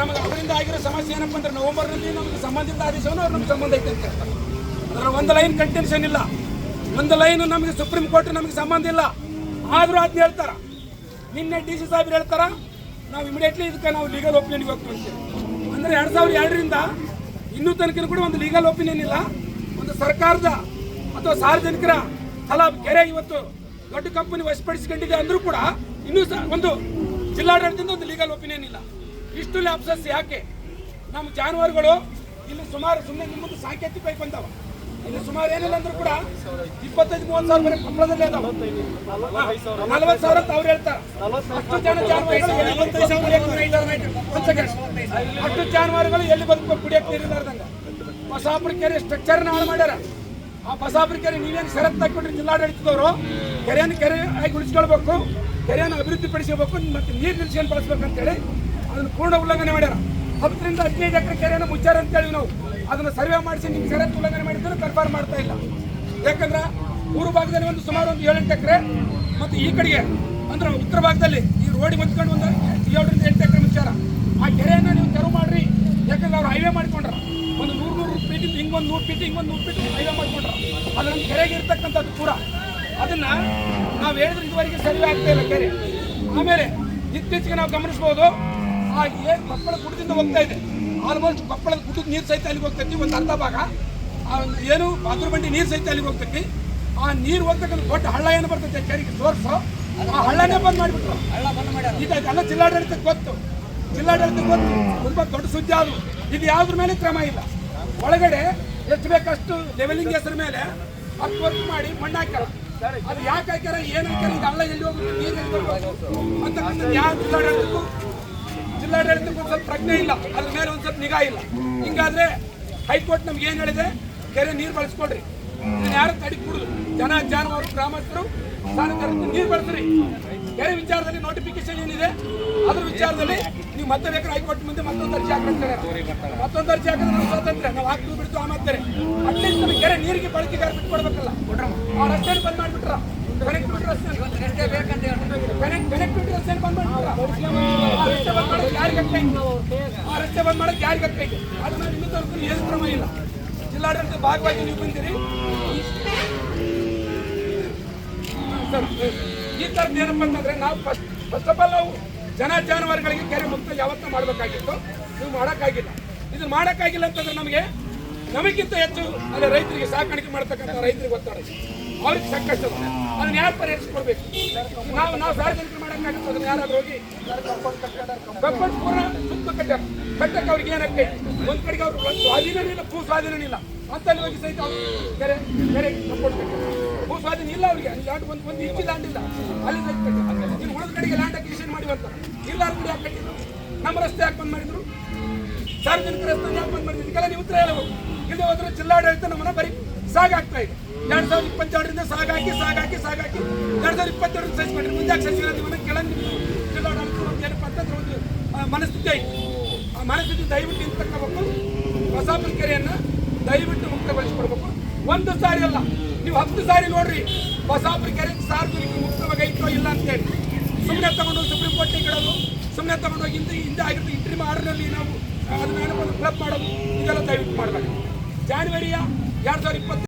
ನಮಗೆ ಅವರಿಂದ ಆಗಿರೋ ಸಮಸ್ಯೆ ಏನಪ್ಪ ಅಂದ್ರೆ ನವೆಂಬರ್ನಲ್ಲಿ ನಮಗೆ ಸಂಬಂಧಿತ ಆದೇಶವನ್ನು ಅವ್ರು ನಮ್ಗೆ ಸಂಬಂಧ ಐತೆ ಅಂತ ಅದರ ಒಂದು ಲೈನ್ ಕಂಟೆನ್ಷನ್ ಇಲ್ಲ. ಒಂದು ಲೈನ್ ನಮಗೆ ಸುಪ್ರೀಂ ಕೋರ್ಟ್ ನಮಗೆ ಸಂಬಂಧ ಇಲ್ಲ. ಆದರೂ ಅದನ್ನ ಹೇಳ್ತಾರ? ನಿನ್ನೆ ಡಿ ಸಿ ಸಾಹೇಬ್ರು ಹೇಳ್ತಾರ? ನಾವು ಇಮಿಡಿಯೇಟ್ಲಿ ಇದಕ್ಕೆ ನಾವು ಲೀಗಲ್ ಒಪಿನಿಯನ್ಗೆ ಹೋಗ್ತೀವಿ ಅಂದರೆ ಎರಡು ಸಾವಿರದ ಎರಡರಿಂದ ಇನ್ನೂ ತನಕ ಕೂಡ ಒಂದು ಲೀಗಲ್ ಒಪಿನಿಯನ್ ಇಲ್ಲ. ಒಂದು ಸರ್ಕಾರದ ಅಥವಾ ಸಾರ್ವಜನಿಕರ ಅಲ್ಲ ಕೆರೆ ಇವತ್ತು ದೊಡ್ಡ ಕಂಪನಿ ವಶಪಡಿಸಿಕೊಂಡಿದೆ ಅಂದ್ರೂ ಕೂಡ ಇನ್ನೂ ಸಹ ಒಂದು ಜಿಲ್ಲಾಡಳಿತದಿಂದ ಒಂದು ಲೀಗಲ್ ಒಪಿನಿಯನ್ ಇಲ್ಲ. ಇಷ್ಟು ಲ್ಯಾಪ್ಸಸ್ ಯಾಕೆ? ನಮ್ಮ ಜಾನುವಾರುಗಳು ಇಲ್ಲಿ ಸುಮಾರು ಸುಮ್ಮನೆ ನಿಮ್ಮದು ಸಾಂಕೇತಿಕ ಬಂದವ. ಇಲ್ಲಿ ಸುಮಾರು ಏನಿಲ್ಲ ಅಂದ್ರೂ ಕೂಡ ಇಪ್ಪತ್ತೈದು ಮೂವತ್ತು ಸಾವಿರ ಬರೀ ಕೊಪ್ಪಳದಲ್ಲಿ ಅದಾವ. ನಲವತ್ತು ಸಾವಿರ ಅಂತ ಅವ್ರು ಹೇಳ್ತಾರೆ. ಅಷ್ಟು ಜನ ಜಾನುವಾರುಗಳು. ಅಷ್ಟು ಜಾನುವಾರುಗಳು ಎಲ್ಲಿ ಬದುಕಬೇಕು ಕುಡಿಯಕ್ಕೆ ನೀರಿಲ್ಲಾರ್ದಂಗ ಬಸಾಪುರ ಕೆರೆ ಸ್ಟ್ರಕ್ಚರ್ನ ಹಾಳು ಮಾಡ್ಯಾರ. ಆ ಬಸಾಪುರ ಕೆರೆ ನೀವೇನು ಷರತ್ತು ಹಾಕೊಂಡ್ರೆ ಜಿಲ್ಲಾಡಳಿತದವರು? ಕೆರೆಯನ್ನು ಕೆರೆ ಆಗಿ ಉಳಿಸ್ಕೊಳ್ಬೇಕು ಕೆರೆಯನ್ನು ಅಭಿವೃದ್ಧಿ ಪಡಿಸಬೇಕು ಮತ್ತೆ ನೀರು ನಿಲ್ಸ್ಕೊಂಡು ಬಳಸ್ಬೇಕು ಅಂತೇಳಿ ಅದನ್ನು ಪೂರ್ಣ ಉಲ್ಲಂಘನೆ ಮಾಡ್ಯಾರ. ಹತ್ತರಿಂದ ಹದಿನೈದು ಎಕರೆ ಕೆರೆಯನ್ನು ಮುಚ್ಚಾರ ಅಂತೇಳಿ ನಾವು ಅದನ್ನು ಸರ್ವೆ ಮಾಡಿಸಿ ನಿಮ್ಗೆ ಷರತ್ತು ಉಲ್ಲಂಘನೆ ಮಾಡಿದ್ರೆ ಕನ್ಫರ್ಮ್ ಮಾಡ್ತಾ ಇಲ್ಲ. ಯಾಕಂದ್ರೆ ಮೂರು ಭಾಗದಲ್ಲಿ ಒಂದು ಸುಮಾರು ಒಂದು ಏಳೆಂಟು ಎಕರೆ ಮತ್ತು ಈ ಕಡೆಗೆ ಅಂದ್ರೆ ಉತ್ತರ ಭಾಗದಲ್ಲಿ ಈ ರೋಡಿಗೆ ಹೊಂದ್ಕೊಂಡು ಒಂದು ಏಳರಿಂದ ಎಂಟು ಎಕರೆ ಮುಚ್ಚಾರ. ಆ ಕೆರೆಯನ್ನು ನೀವು ತೆರವು ಮಾಡ್ರಿ. ಯಾಕಂದ್ರೆ ಅವ್ರು ಹೈವೇ ಮಾಡ್ಕೊಂಡ್ರ. ಒಂದು ನೂರು ನೂರು ಫೀಟ್ ಹಿಂಗೊಂದು ನೂರು ಫೀಟ್ ಹಿಂಗೊಂದು ನೂರು ಫೀಟ್ ಹೈವೇ ಮಾಡ್ಕೊಂಡ್ರ. ಅದು ಕೆರೆಗೆ ಇರ್ತಕ್ಕಂಥದ್ದು ಪೂರ. ಅದನ್ನ ನಾವು ಹೇಳಿದ್ರೆ ಇದುವರೆಗೆ ಸರ್ವೆ ಆಗ್ತಾ ಇಲ್ಲ ಕೆರೆ. ಆಮೇಲೆ ಇತ್ತೀಚೆಗೆ ನಾವು ಗಮನಿಸ್ಬೋದು ಆ ಏನು ಕೊಪ್ಪಳ ಗುಡ್ಡದಿಂದ ಹೋಗ್ತಾ ಇದೆ. ಆಲ್ಮೋಸ್ಟ್ ಕೊಪ್ಪಳದ ಗುಡ್ಡದ ನೀರು ಸಹಿತ ಅಲ್ಲಿಗೆ ಹೋಗ್ತೈತಿ ಒಂದು ಅರ್ಧ ಭಾಗ. ಆ ಒಂದು ಏನು ಬಾತ್ರೂಮ್ ಬಂಡಿ ನೀರು ಸಹಿತ ಅಲ್ಲಿಗೆ ಹೋಗ್ತೈತಿ. ಆ ನೀರು ಹೋಗ್ತಕ್ಕಂಥ ದೊಡ್ಡ ಹಳ್ಳ ಏನು ಬರ್ತೈತೆ ಕೆರೆಗೆ ಸೋರ್ಸು ಆ ಹಳ್ಳನೇ ಬಂದ್ ಮಾಡಿಬಿಟ್ರು. ಇದೆಲ್ಲ ಜಿಲ್ಲಾಡಳಿತಕ್ಕೆ ಗೊತ್ತು. ಜಿಲ್ಲಾಡಳಿತಕ್ಕೆ ಗೊತ್ತು. ತುಂಬಾ ದೊಡ್ಡ ಸುದ್ದಿ ಆದ್ರು ಇದು ಯಾವ್ದ್ರ ಮೇಲೆ ಕ್ರಮ ಇಲ್ಲ. ಒಳಗಡೆ ಎಷ್ಟು ಬೇಕಷ್ಟು ಲೆವೆಲಿಂಗ್ ಹೆಸರ ಮೇಲೆ ಹತ್ತು ವರ್ಕ್ ಮಾಡಿ ಮಣ್ಣು ಹಾಕ್ಯಾರ. ಅದು ಯಾಕೆ ಹಾಕ್ಯಾರ ಏನು ಹಾಕ್ಯಾರ ಇದು ಹಳ್ಳ ಎಲ್ಲಿ ಹೋಗುತ್ತೆ ನೀರು ಎಲ್ಲಿ ಬರ್ಬೇಕು ಅಂತಕ್ಕಂಥ ಯಾವ ಜಿಲ್ಲಾಡಳಿತಕ್ಕೂ ಜಿಲ್ಲಾಡಳಿತಕ್ಕೂ ಒಂದು ಸ್ವಲ್ಪ ಪ್ರಜ್ಞೆ ಇಲ್ಲ. ಅದ್ರ ಮೇಲೆ ಒಂದ್ ಸ್ವಲ್ಪ ನಿಗಾ ಇಲ್ಲ. ಹಿಂಗಾದ್ರೆ ಹೈಕೋರ್ಟ್ ನಮ್ಗೆ ಏನು ಹೇಳಿದೆ? ಕೆರೆ ನೀರು ಬಳಸ್ಕೊಡ್ರಿ. ಯಾರು ತಡಿ ಜನ, ಜಾನುವಾರು, ಗ್ರಾಮಸ್ಥರು, ಸಾರ್ವಜನಿಕರು ನೀರು ಬಳಸ್ರಿ. ಕೆರೆ ವಿಚಾರದಲ್ಲಿ ನೋಟಿಫಿಕೇಶನ್ ಏನಿದೆ? ಅದ್ರ ವಿಚಾರದಲ್ಲಿ ನೀವು ಮತ್ತೆ ಬೇಕಾದ್ರೆ ಹೈಕೋರ್ಟ್ ಮುಂದೆ ಮತ್ತೊಂದು ಅರ್ಜಿ ಹಾಕ್ತಾರೆ ಮತ್ತೊಂದು ಅರ್ಜಿ ಹಾಕಿದ್ರೆ ನಾವು ಸ್ವಾತಂತ್ರ್ಯ. ನಾವು ಹಾಕಿ ಬಿಡ್ತು ಆಮೇಲೆ ಅಟ್ಲೀಸ್ಟ್ ನಮಗೆ ಕೆರೆ ನೀರಿಗೆ ಬಳಕೆಗಾರ ಬಿಟ್ಟು ಕೊಡ್ಬೇಕಲ್ಲ ಆ ರಸ್ತೆ ಬಂದ್ ಮಾಡ್ಬಿಟ್ರ. ರಸ್ತೆ ಬಂದ್ ಮಾಡಕ್ಕೆ ಯಾರಿಗೆ ಆಗ್ತೈತಿ ಆಗ್ತೈತಿ ಅದನ್ನ ಇನ್ನೂ ಏನು ಕ್ರಮ ಇಲ್ಲ ಜಿಲ್ಲಾಡಳಿತ ಭಾಗವಾಗಿ ನೀವು ಬಂದಿರಿ ಈ ಥರದ್ದು ಏನಪ್ಪ ಅಂತಂದ್ರೆ ನಾವು ಫಸ್ಟ್ ಫಸ್ಟ್ ಆಫ್ ಆಲ್ ನಾವು ಜನ ಜಾನುವಾರುಗಳಿಗೆ ಕೆರೆ ಮುಕ್ತ ಯಾವತ್ತೂ ಮಾಡಬೇಕಾಗಿತ್ತು ನೀವು ಮಾಡೋಕ್ಕಾಗಿಲ್ಲ ಇದು ಮಾಡೋಕ್ಕಾಗಿಲ್ಲ ಅಂತಂದ್ರೆ ನಮಗೆ ನಮಗಿಂತ ಹೆಚ್ಚು ಅದೇ ರೈತರಿಗೆ ಸಾಕಾಣಿಕೆ ಮಾಡ್ತಕ್ಕಂಥ ರೈತರಿಗೆ ಒತ್ತಡ. ಅವ್ರಿಗೆ ಸಂಕಷ್ಟ. ಅದನ್ನ ಯಾರು ಪರಿಹರಿಸ್ಕೊಡ್ಬೇಕು? ನಾವು ನಾವು ಸಾರ್ವಜನಿಕರು ಮಾಡೋಕ್ಕಾಗುತ್ತೆ ಯಾರಾದ್ರೂ ಹೋಗಿ ಕಂಪೌಂಡ್ ಪೂರ ಸುತ್ತ ಕಟ್ಟಾರ. ಕಟ್ಟಕ್ಕೆ ಅವ್ರಿಗೆ ಏನಕ್ಕೆ ಒಂದ್ ಕಡೆಗೆ ಅವ್ರು ಸ್ವಾಧೀನ ಇಲ್ಲ ಭೂ ಸ್ವಾಧೀನ ಇಲ್ಲ ಅಂತ ಹೋಗಿ ಸಹಿತ ಅವ್ರು ಕೆರೆ ಕೆರೆ ಭೂ ಸ್ವಾಧೀನ ಇಲ್ಲ ಅವ್ರಿಗೆ. ಲ್ಯಾಂಡ್ ಒಂದು ಒಂದು ಇಂಚು ಲ್ಯಾಂಡ್ ಇಲ್ಲ. ಅಲ್ಲಿ ಇನ್ನು ಉಳಿದ ಕಡೆಗೆ ಲ್ಯಾಂಡ್ ಅಕ್ವಿಷನ್ ಮಾಡಿ ಅಂತ ಇಲ್ಲ ಕಡೆ ಯಾಕೆ ಕಟ್ಟಿದ್ರು? ನಮ್ಮ ರಸ್ತೆ ಯಾಕೆ ಬಂದ್ ಮಾಡಿದ್ರು? ಸಾರ್ವಜನಿಕ ರಸ್ತೆ ಯಾಕೆ ಬಂದ್ ಮಾಡಿದ್ರು ಇದಕ್ಕೆಲ್ಲ ನೀವು ಉತ್ತರ ಹೇಳಬೇಕು. ಇಲ್ಲಿ ಹೋದ್ರೆ ಜಿಲ್ಲಾಡಳಿತ ನಮ್ಮನ್ನ ಬರೀ ಸಾಗಾಗ್ತಾ ಇದೆ. ಎರಡ್ ಸಾವಿರದ ಇಪ್ಪತ್ತೆರಡರಿಂದ ಸಾಗಾಕಿ ಸಾಗಾಕಿ ಸಾಗಾಕಿ. ಎರಡ್ ಸಾವಿರದ ಇಪ್ಪತ್ತೆರಡು ಸೈಜ್ ಮಾಡಿ ಮುಂದೆ ಸಚಿವರ ನಿಮ್ಮನ್ನ ಕೆಳಗೆ ಜಿಲ್ಲಾಡಳಿತ ಒಂದು ಏನಪ್ಪ ಅಂತಂದ್ರೆ ಒಂದು ಮನಸ್ಥಿತಿ ಐತಿ. ಆ ಮನಸ್ಥಿತಿ ದಯವಿಟ್ಟು ಇಂತ ತಗೋಬೇಕು ಹೊಸಾಪುರ ಕೆರೆಯನ್ನ ದಯವಿಟ್ಟು ಮುಕ್ತಗೊಳಿಸ್ಕೊಡ್ಬೇಕು. ಒಂದು ಸಾರಿ ಅಲ್ಲ. ನೀವು ಹತ್ತು ಸಾರಿ ನೋಡ್ರಿ. ಹೊಸಾಪುರ ಕೆರೆ ಸಾರ್ವಜನಿಕ ಮುಕ್ತವಾಗೈತೋ ಇಲ್ಲ ಅಂತೇಳಿ ಸುಮ್ಮನೆ ತಗೊಂಡು ಸುಪ್ರೀಂ ಕೋರ್ಟ್ ಇಡೋದು. ಸುಮ್ಮನೆ ತಗೊಂಡೋಗಿ ಹಿಂದೆ ಹಿಂದೆ ಆಗಿರ್ತೀವಿ ಇಂಟ್ರಿಮ್ ಆರ್ಡರ್ನಲ್ಲಿ ನಾವು ಅದನ್ನ ಏನಪ್ಪ ಕ್ಲಬ್ ಮಾಡೋದು? ಇದೆಲ್ಲ ದಯವಿಟ್ಟು ಮಾಡಬೇಕು ಜಾನ್ವರಿಯ ಎರಡು ಸಾವಿರದ ಇಪ್ಪತ್ತು